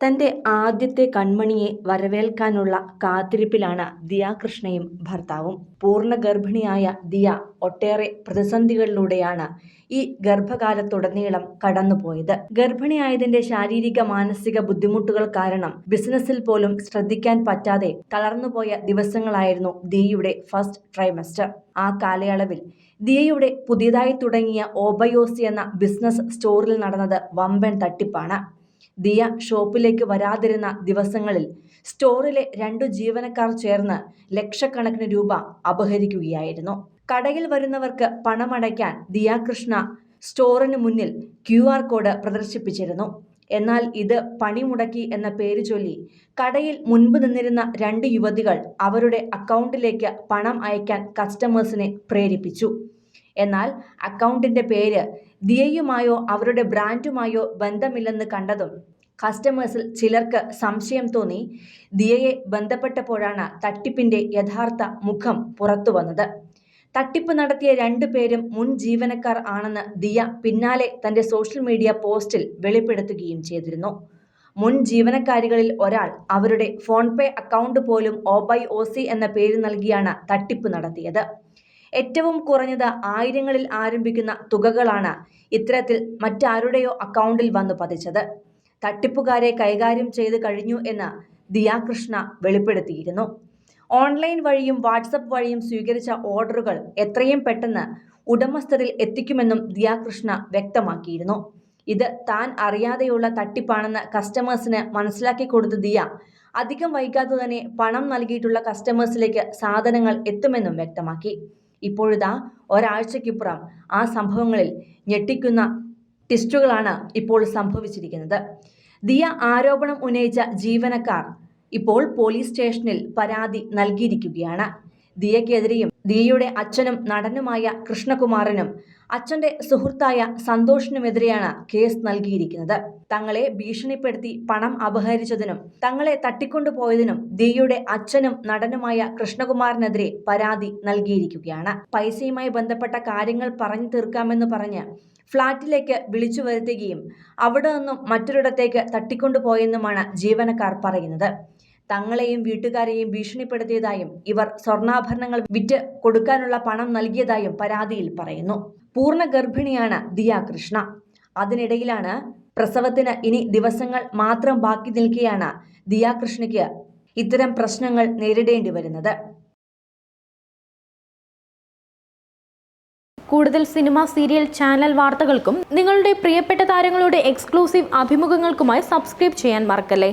തന്റെ ആദ്യത്തെ കൺമണിയെ വരവേൽക്കാനുള്ള കാത്തിരിപ്പിലാണ് ദിയാകൃഷ്ണയും ഭർത്താവും. പൂർണ ഗർഭിണിയായ ദിയ ഒട്ടേറെ പ്രതിസന്ധികളിലൂടെയാണ് ഈ ഗർഭകാലത്തുടനീളം കടന്നുപോയത്. ഗർഭിണിയായതിന്റെ ശാരീരിക മാനസിക ബുദ്ധിമുട്ടുകൾ കാരണം ബിസിനസ്സിൽ പോലും ശ്രദ്ധിക്കാൻ പറ്റാതെ തളർന്നുപോയ ദിവസങ്ങളായിരുന്നു ദിയയുടെ ഫസ്റ്റ് ട്രൈമസ്റ്റർ. ആ കാലയളവിൽ ദിയയുടെ പുതിയതായി തുടങ്ങിയ ഓബയോസി എന്ന ബിസിനസ് സ്റ്റോറിൽ നടന്നത് വമ്പൻ തട്ടിപ്പാണ്. ദിയ ഷോപ്പിലേക്ക് വരാതിരുന്ന ദിവസങ്ങളിൽ സ്റ്റോറിലെ രണ്ടു ജീവനക്കാർ ചേർന്ന് ലക്ഷക്കണക്കിന് രൂപ അപഹരിക്കുകയായിരുന്നു. കടയിൽ വരുന്നവർക്ക് പണമടയ്ക്കാൻ ദിയാകൃഷ്ണ സ്റ്റോറിന് മുന്നിൽ ക്യുആർ കോഡ് പ്രദർശിപ്പിച്ചിരുന്നു. എന്നാൽ ഇത് പണിമുടക്കി എന്ന പേര് ചൊല്ലി കടയിൽ മുൻപ് നിന്നിരുന്ന രണ്ട് യുവതികൾ അവരുടെ അക്കൗണ്ടിലേക്ക് പണം അയക്കാൻ കസ്റ്റമേഴ്സിനെ പ്രേരിപ്പിച്ചു. എന്നാൽ അക്കൗണ്ടിന്റെ പേര് ദിയയുമായോ അവരുടെ ബ്രാൻഡുമായോ ബന്ധമില്ലെന്ന് കണ്ടതും കസ്റ്റമേഴ്സിൽ ചിലർക്ക് സംശയം തോന്നി ദിയയെ ബന്ധപ്പെട്ടപ്പോഴാണ് തട്ടിപ്പിന്റെ യഥാർത്ഥ മുഖം പുറത്തു വന്നത് തട്ടിപ്പ് നടത്തിയ രണ്ടു പേരും മുൻ ജീവനക്കാർ ആണെന്ന് ദിയ പിന്നാലെ തന്റെ സോഷ്യൽ മീഡിയ പോസ്റ്റിൽ വെളിപ്പെടുത്തുകയും ചെയ്തിരുന്നു. മുൻ ജീവനക്കാരികളിൽ ഒരാൾ അവരുടെ ഫോൺപേ അക്കൗണ്ട് പോലും ഒ ബൈ ഒ സി എന്ന പേര് നൽകിയാണ് തട്ടിപ്പ് നടത്തിയത്. ഏറ്റവും കുറഞ്ഞത് ആയിരങ്ങളിൽ ആരംഭിക്കുന്ന തുകകളാണ് ഇത്തരത്തിൽ മറ്റാരുടെയോ അക്കൗണ്ടിൽ വന്നു പതിച്ചത്. തട്ടിപ്പുകാരെ കൈകാര്യം ചെയ്ത് കഴിഞ്ഞു എന്ന് ദിയാകൃഷ്ണ വെളിപ്പെടുത്തിയിരുന്നു. ഓൺലൈൻ വഴിയും വാട്സപ്പ് വഴിയും സ്വീകരിച്ച ഓർഡറുകൾ എത്രയും പെട്ടെന്ന് ഉടമസ്ഥരിൽ എത്തിക്കുമെന്നും ദിയാകൃഷ്ണ വ്യക്തമാക്കിയിരുന്നു. ഇത് താൻ അറിയാതെയുള്ള തട്ടിപ്പാണെന്ന് കസ്റ്റമേഴ്സിന് മനസ്സിലാക്കി കൊടുത്ത ദിയ അധികം വൈകാതെ തന്നെ പണം നൽകിയിട്ടുള്ള കസ്റ്റമേഴ്സിലേക്ക് സാധനങ്ങൾ എത്തുമെന്നും വ്യക്തമാക്കി. ഇപ്പോഴിതാ ഒരാഴ്ചയ്ക്കിപ്പുറം ആ സംഭവങ്ങളിൽ ഞെട്ടിക്കുന്ന ട്വിസ്റ്റുകളാണ് ഇപ്പോൾ സംഭവിച്ചിരിക്കുന്നത്. ദിയ ആരോപണം ഉന്നയിച്ച ജീവനക്കാർ ഇപ്പോൾ പോലീസ് സ്റ്റേഷനിൽ പരാതി നൽകിയിരിക്കുകയാണ്. ദിയക്കെതിരെയും ദിയയുടെ അച്ഛനും നടനുമായ കൃഷ്ണകുമാറിനും അച്ഛന്റെ സുഹൃത്തായ സന്തോഷിനുമെതിരെയാണ് കേസ് നൽകിയിരിക്കുന്നത്. തങ്ങളെ ഭീഷണിപ്പെടുത്തി പണം അപഹരിച്ചതിനും തങ്ങളെ തട്ടിക്കൊണ്ടുപോയതിനും ദിയുടെ അച്ഛനും നടനുമായ കൃഷ്ണകുമാറിനെതിരെ പരാതി നൽകിയിരിക്കുകയാണ്. പൈസയുമായി ബന്ധപ്പെട്ട കാര്യങ്ങൾ പറഞ്ഞു തീർക്കാമെന്ന് പറഞ്ഞ് ഫ്ളാറ്റിലേക്ക് വിളിച്ചു വരുത്തുകയും അവിടെ നിന്നും മറ്റൊരിടത്തേക്ക് തട്ടിക്കൊണ്ടുപോയെന്നുമാണ് ജീവനക്കാർ പറയുന്നത്. തങ്ങളെയും വീട്ടുകാരെയും ഭീഷണിപ്പെടുത്തിയതായും ഇവർ സ്വർണാഭരണങ്ങൾ വിറ്റ് കൊടുക്കാനുള്ള പണം നൽകിയതായും പരാതിയിൽ പറയുന്നു. പൂർണ ഗർഭിണിയാണ് ദിയ കൃഷ്ണ അതിനിടയിലാണ് പ്രസവത്തിന് ഇനി ദിവസങ്ങൾ മാത്രം ബാക്കി നിൽക്കെയാണ് ദിയാകൃഷ്ണയ്ക്ക് ഇത്തരം പ്രശ്നങ്ങൾ നേരിടേണ്ടി വരുന്നത്. കൂടുതൽ സിനിമ, സീരിയൽ, ചാനൽ വാർത്തകൾക്കും നിങ്ങളുടെ പ്രിയപ്പെട്ട താരങ്ങളുടെ എക്സ്ക്ലൂസീവ് അഭിമുഖങ്ങൾക്കുമായി സബ്സ്ക്രൈബ് ചെയ്യാൻ മറക്കല്ലേ